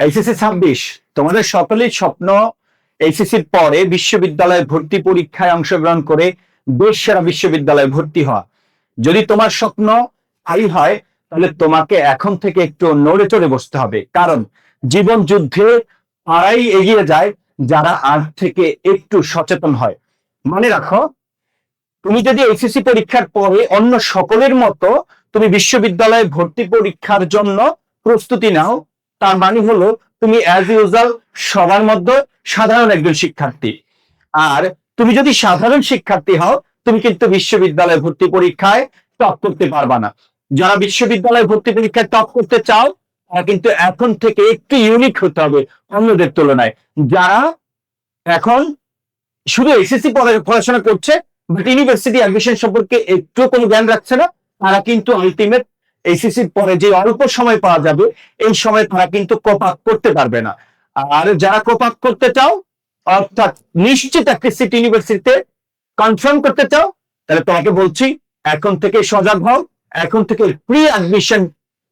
HSC ছাব্বিশ, তোমাদের সকলের স্বপ্ন এইচএসসির পরে বিশ্ববিদ্যালয়ে ভর্তি পরীক্ষায় অংশগ্রহণ করে দেশ সেরা বিশ্ববিদ্যালয়ে ভর্তি হওয়া। যদি তোমার স্বপ্ন তাই হয়, তাহলে তোমাকে এখন থেকে একটু নড়ে চড়ে বসতে হবে। কারণ জীবন যুদ্ধে তারাই এগিয়ে যায় যারা আজ থেকে একটু সচেতন হয়। মনে রাখো, তুমি যদি এইচএসসি পরীক্ষার পরে অন্য সকলের মতো তুমি বিশ্ববিদ্যালয়ে ভর্তি পরীক্ষার জন্য প্রস্তুতি নাও তার মানে হলো তুমি অ্যাজ ইউজাল সবার মধ্যে সাধারণ একজন শিক্ষার্থী। আর তুমি যদি সাধারণ শিক্ষার্থী হও, তুমি কিন্তু বিশ্ববিদ্যালয়ে ভর্তি পরীক্ষায় টপ করতে পারবা না। যারা বিশ্ববিদ্যালয়ে ভর্তি পরীক্ষায় টপ করতে চাও, তারা কিন্তু এখন থেকে একটু ইউনিক হতে হবে অন্যদের তুলনায়। যারা এখন শুধু এসএসসি পড়াশোনা করছে বাট ইউনিভার্সিটি অ্যাডমিশন সম্পর্কে একটু কোনো জ্ঞান রাখছে না, তারা কিন্তু আলটিমেট এইচএসসি পরে যে অল্প সময় পাওয়া যাবে, এই সময় তারা কিন্তু কোপ আপ করতে পারবে না। আর যারা কোপ আপ করতে চাও, অর্থাৎ নিশ্চিত একটা সিটি ইউনিভার্সিটিতে কনফার্ম করতে চাও, তাহলে তোমাকে বলছি, এখন থেকে সজাগ হও, এখন থেকে প্রি অ্যাডমিশন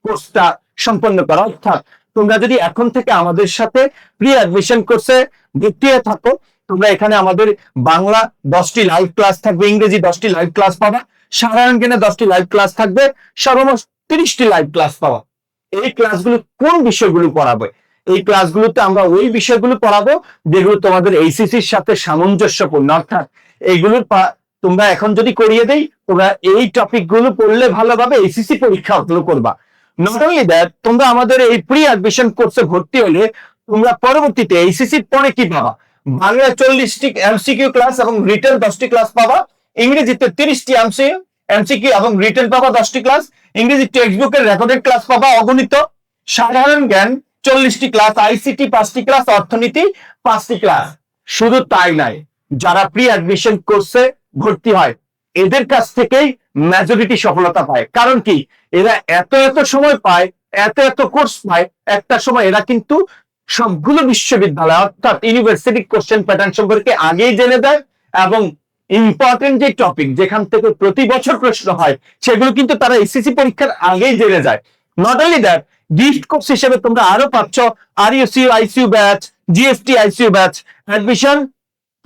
কোর্সটা সম্পন্ন করো। অর্থাৎ তোমরা যদি এখন থেকে আমাদের সাথে প্রি অ্যাডমিশন কোর্সে ভর্তি হয়ে থাকো, তোমরা এখানে আমাদের বাংলা দশটি লাইভ ক্লাস থাকবে, ইংরেজি দশটি লাইভ ক্লাস পাবা, সাধারণ জ্ঞানে দশটি লাইভ ক্লাস থাকবে, সর্বমোট তিরিশটি লাইভ ক্লাস পাওয়া এই ক্লাসগুলো কোন বিষয়গুলো পড়াবে? এই ক্লাসগুলোতে আমরা ওই বিষয়গুলো পড়াবো যেগুলো তোমাদের এইসিসির সাথে সামঞ্জস্যপূর্ণ। অর্থাৎ এইগুলোর তোমরা এখন যদি করিয়ে দেই, তোমরা এই টপিকগুলো পড়লে ভালোভাবে এইচএসসি পরীক্ষা অগুলো করবা। নট অনলি দ্যাট তোমরা আমাদের এই প্রি অ্যাডমিশন কোর্সে ভর্তি হলে তোমরা পরবর্তীতে এইচএসসির পরে কি পাবা? বাংলা চল্লিশটি এমসিকিউ ক্লাস এবং রিটেল দশটি ক্লাস পাবা। ইংরেজিতে তিরিশটি এমসি এমসিকিউ এবং রিটেল পাবা দশটি ক্লাস ইংরেজি টেক্সট বুকের রেকর্ডেড ক্লাস পাবা অগণিত। সাধারণ জ্ঞান, চল্লিশটি ক্লাস আইসিটি পাঁচটি ক্লাস অর্থনীতি পাঁচটি ক্লাস শুধু তাই নয় যারা প্রি অ্যাডমিশন কোর্সে ভর্তি হয়, এদের কাছ থেকেই মেজরিটি সফলতা পায়। কারণ কি, এরা এত এত সময় পায়, এত এত কোর্স পায়, একটা সময় এরা কিন্তু সবগুলো বিশ্ববিদ্যালয়, অর্থাৎ ইউনিভার্সিটি কোশ্চেন প্যাটার্ন সম্পর্কে আগেই জেনে দেয় এবং ইম্পর্টেন্ট যে টপিক যেখান থেকে প্রতি বছর প্রশ্ন হয়, সেগুলো কিন্তু তারা এসএসসি পরীক্ষার আগেই জেনে যায়। Not only that gift course হিসেবে তোমরা আরও পাচ্ছ আর ইউসিউ ICU batch GST ICU batch admission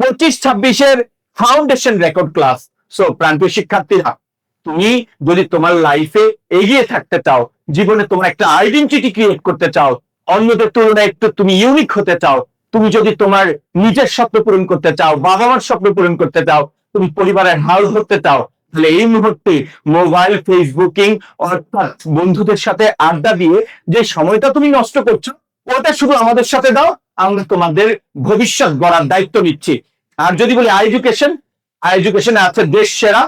পঁচিশ ছাব্বিশের ফাউন্ডেশন রেকর্ড ক্লাস সো প্রান্তীয় শিক্ষার্থীরা, তুমি যদি তোমার লাইফে এগিয়ে থাকতে চাও, জীবনে তোমার একটা আইডেন্টিটি ক্রিয়েট করতে চাও, অন্যদের তুলনায় একটু তুমি ইউনিক হতে চাও তুমি যদি তোমার নিজের স্বপ্ন পূরণ করতে চাও বাবা মার স্বপ্ন পূরণ করতে চাও, তুমি পরিবারের হাল ধরতে চাও, তাহলে এই মুহূর্তে মোবাইল ফেসবুকিং অর্থাৎ বন্ধুদের সাথে আড্ডা দিয়ে যে সময়টা তুমি নষ্ট করছ, ওটা শুধু আমাদের সাথে দাও, আমরা তোমাদের ভবিষ্যৎ গড়ার দায়িত্ব নিচ্ছি। আর যদি বলি এডুকেশন এডুকেশনে আছে দেশ সেরা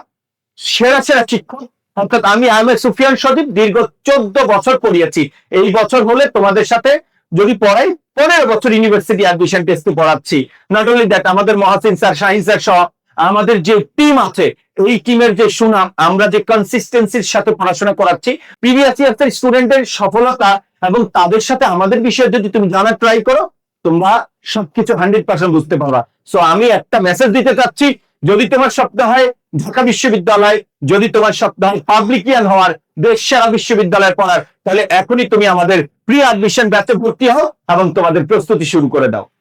সেরা সেরা শিক্ষক, অর্থাৎ আমি আই এম সুফিয়ান সদীপ দীর্ঘ চোদ্দ বছর পড়িয়েছি। এই বছর হলে তোমাদের সাথে যদি পড়াই পনেরো বছর ইউনিভার্সিটি অ্যাডমিশন টেস্টে পড়াচ্ছি। নট অনলি দ্যাট আমাদের মহাসিন স্যার শাহিন স্যার সহ আমাদের যে টিম আছে, এই টিমের যে সুনাম, আমরা যে কনসিস্টেন্সির সাথে পড়াশোনা করাচ্ছি প্রিভিয়াস ইয়ার্স স্টুডেন্টের সফলতা এবং তাদের সাথে আমাদের বিষয়ে যদি তুমি জানার ট্রাই করো, তোমরা সবকিছু হান্ড্রেড পার্সেন্ট বুঝতে পারবা। সো আমি একটা মেসেজ দিতে চাচ্ছি যদি তোমার স্বপ্ন হয় ঢাকা বিশ্ববিদ্যালয়, যদি তোমার স্বপ্ন হয় পাবলিকিয়ান হওয়ার দেশ সেরা বিশ্ববিদ্যালয়ে পড়ার, তাহলে এখনই তুমি আমাদের প্রি অ্যাডমিশন ব্যাচে ভর্তি হও এবং তোমাদের প্রস্তুতি শুরু করে দাও।